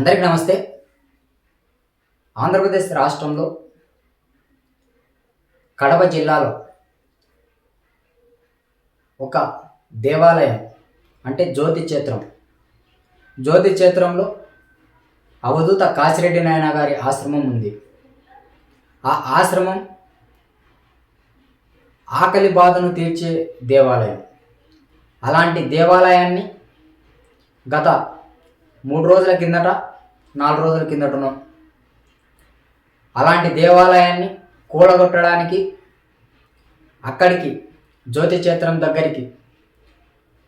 అందరికీ నమస్తే. ఆంధ్రప్రదేశ్ రాష్ట్రంలో కడప జిల్లాలో ఒక దేవాలయం అంటే జ్యోతి క్షేత్రం. జ్యోతి క్షేత్రంలో అవధూత కాసిరెడ్డి నాయన గారి ఆశ్రమం ఉంది. ఆ ఆశ్రమం ఆకలి బాధను తీర్చే దేవాలయం. అలాంటి దేవాలయాన్ని గత మూడు రోజుల కిందట నాలుగు రోజుల కిందటను అలాంటి దేవాలయాన్ని కూడగొట్టడానికి అక్కడికి జ్యోతి క్షేత్రం దగ్గరికి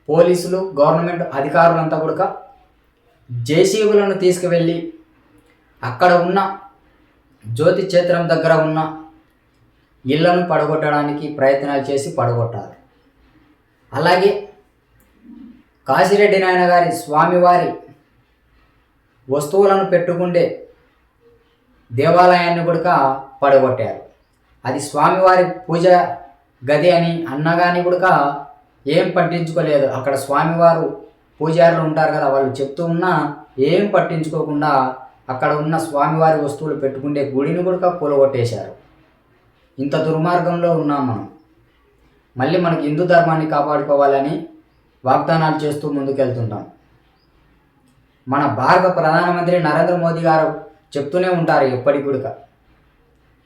పోలీసులు గవర్నమెంట్ అధికారులంతా కూడా జేసీబులను తీసుకువెళ్ళి అక్కడ ఉన్న జ్యోతి క్షేత్రం దగ్గర ఉన్న ఇళ్ళను పడగొట్టడానికి ప్రయత్నాలు చేసి పడగొట్టాలి అలాగే కాశిరెడ్డి నాయన గారి స్వామివారి వస్తువులను పెట్టుకుండే దేవాలయాన్ని కూడా పడగొట్టారు. అది స్వామివారి పూజ గది అని అన్నగాని కూడా ఏం పట్టించుకోలేదు. అక్కడ స్వామివారు పూజారులు ఉంటారు కదా వాళ్ళు చెప్తూ ఉన్నా ఏం పట్టించుకోకుండా అక్కడ ఉన్న స్వామివారి వస్తువులు పెట్టుకునే గుడిని కూడా కూలగొట్టేశారు. ఇంత దుర్మార్గంలో ఉన్నాం మనం. మళ్ళీ మనకి హిందూ ధర్మాన్ని కాపాడుకోవాలని వాగ్దానాలు చేస్తూ ముందుకెళ్తుంటాం. మన భారత ప్రధానమంత్రి నరేంద్ర మోదీ గారు చెప్తూనే ఉంటారు ఎప్పటికి కూడా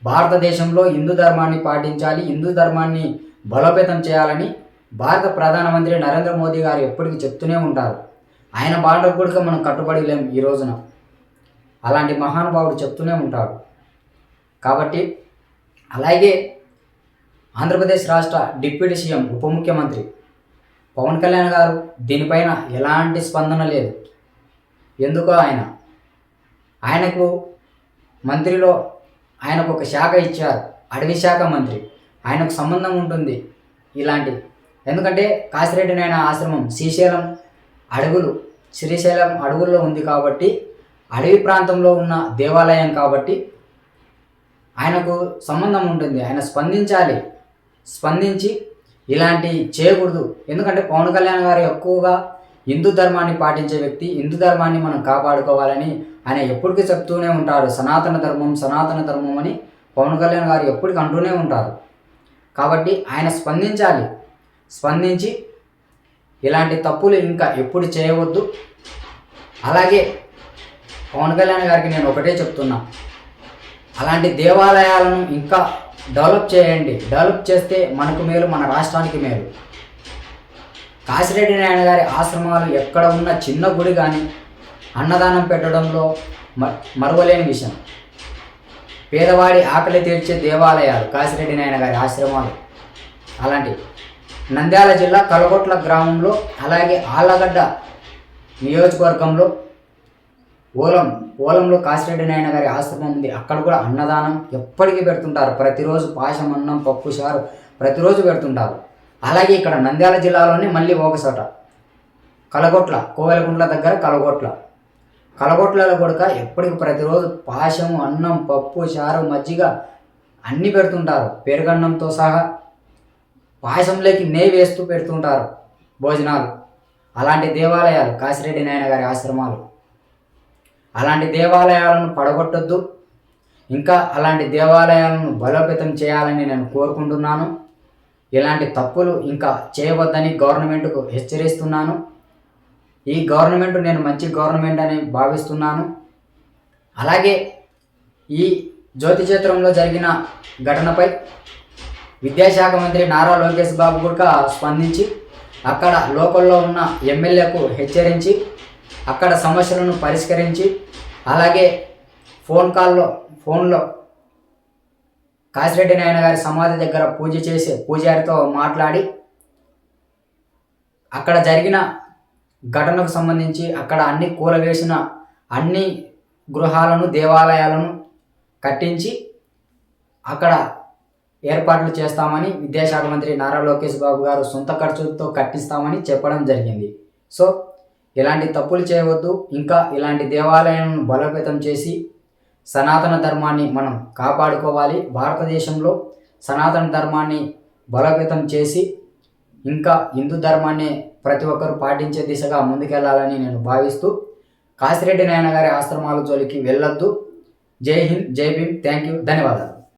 భారతదేశంలో హిందూ ధర్మాన్ని పాటించాలి హిందూ ధర్మాన్ని బలోపేతం చేయాలని భారత ప్రధానమంత్రి నరేంద్ర మోదీ గారు ఎప్పటికీ చెప్తూనే ఉంటారు. ఆయన బాటకు కూడా మనం కట్టుబడి లేం ఈ రోజున. అలాంటి మహానుభావుడు చెప్తూనే ఉంటాడు. కాబట్టి అలాగే ఆంధ్రప్రదేశ్ రాష్ట్ర డిప్యూటీ సీఎం ఉప ముఖ్యమంత్రి పవన్ కళ్యాణ్ గారు దీనిపైన ఎలాంటి స్పందన లేదు. ఎందుకో ఆయన? ఆయనకు మంత్రిలో ఆయనకు ఒక శాఖ ఇచ్చారు. అడవి శాఖ మంత్రి. ఆయనకు సంబంధం ఉంటుంది ఇలాంటి. ఎందుకంటే కాసిరెడ్డి నాయన ఆశ్రమం శ్రీశైలం అడవులు శ్రీశైలం అడవుల్లో ఉంది కాబట్టి అడవి ప్రాంతంలో ఉన్న దేవాలయం కాబట్టి ఆయనకు సంబంధం ఉంటుంది. ఆయన స్పందించాలి. స్పందించి ఇలాంటి చేయకూడదు. ఎందుకంటే పవన్ కళ్యాణ్ గారు ఎక్కువగా హిందూ ధర్మాన్ని పాటించే వ్యక్తి హిందూ ధర్మాన్ని మనం కాపాడుకోవాలని ఆయన ఎప్పటికీ చెప్తూనే ఉంటారు. సనాతన ధర్మం సనాతన ధర్మం అని పవన్ కళ్యాణ్ గారు ఎప్పటికీ అంటూనే ఉంటారు. కాబట్టి ఆయన స్పందించాలి. స్పందించి ఇలాంటి తప్పులు ఇంకా ఎప్పుడు చేయవద్దు. అలాగే పవన్ కళ్యాణ్ గారికి నేను ఒకటే చెప్తున్నా. అలాంటి దేవాలయాలను ఇంకా డెవలప్ చేయండి. డెవలప్ చేస్తే మనకు మేలు మన రాష్ట్రానికి మేలు. కాశిరెడ్డి నాయన గారి ఆశ్రమాలు ఎక్కడ ఉన్న చిన్న గుడి కానీ అన్నదానం పెట్టడంలో మ మరువలేని విషయం. పేదవాడి ఆకలి తీర్చే దేవాలయాలు కాశిరెడ్డి నాయన గారి ఆశ్రమాలు. అలాంటివి నంద్యాల జిల్లా కలగొట్ల గ్రామంలో అలాగే ఆళ్ళగడ్డ నియోజకవర్గంలో ఓలం ఓలంలో కాశిరెడ్డి నాయన గారి ఆశ్రమం ఉంది. అక్కడ కూడా అన్నదానం ఎప్పటికీ పెడుతుంటారు. ప్రతిరోజు పాశం అన్నం పప్పు చారు ప్రతిరోజు పెడుతుంటారు. అలాగే ఇక్కడ నంద్యాల జిల్లాలోనే మళ్ళీ ఒక చోట. కలగొట్ల కోవెలగుండ్ల దగ్గర కలగొట్ల. కలగొట్లలో కూడా ఎప్పటికి ప్రతిరోజు పాశం అన్నం పప్పు చారు మజ్జిగ అన్నీ పెడుతుంటారు. పెరుగన్నంతో సహా పాయసంలోకి నెయ్యి వేస్తూ పెడుతుంటారు భోజనాలు. అలాంటి దేవాలయాలు కాశిరెడ్డి నాయన గారి ఆశ్రమాలు. అలాంటి దేవాలయాలను పడగొట్టొద్దు. ఇంకా అలాంటి దేవాలయాలను బలోపేతం చేయాలని నేను కోరుకుంటున్నాను. ఇలాంటి తప్పులు ఇంకా చేయవద్దని గవర్నమెంట్కు హెచ్చరిస్తున్నాను. ఈ గవర్నమెంట్ నేను మంచి గవర్నమెంట్ అని భావిస్తున్నాను. అలాగే ఈ జ్యోతి క్షేత్రంలో జరిగిన ఘటనపై విద్యాశాఖ మంత్రి నారా లోకేష్ బాబు కూడా స్పందించి అక్కడ లోకల్లో ఉన్న ఎమ్మెల్యేకు హెచ్చరించి అక్కడ సమస్యలను పరిష్కరించి అలాగే ఫోన్ కాల్లో ఫోన్లో కాసిరెడ్డి నాయన గారి సమాధి దగ్గర పూజ చేసే పూజారితో మాట్లాడి అక్కడ జరిగిన ఘటనకు సంబంధించి అక్కడ అన్ని కూలవేసిన అన్ని గృహాలను దేవాలయాలను కట్టించి అక్కడ ఏర్పాట్లు చేస్తామని విద్యాశాఖ మంత్రి నారా లోకేష్ బాబు గారు సొంత ఖర్చులతో కట్టిస్తామని చెప్పడం జరిగింది. సో ఇలాంటి తప్పులు చేయవద్దు. ఇంకా ఇలాంటి దేవాలయాలను బలోపేతం చేసి సనాతన ధర్మాన్ని మనం కాపాడుకోవాలి. భారతదేశంలో సనాతన ధర్మాన్ని బలోపేతం చేసి ఇంకా హిందూ ధర్మాన్ని ప్రతి ఒక్కరు పాటించే దిశగా ముందుకెళ్ళాలని నేను భావిస్తూ కాసిరెడ్డి నాయన గారి ఆశ్రమాల జోలికి వెళ్ళొద్దు. జై హింద్ జై భీమ్. Thank you. ధన్యవాదాలు.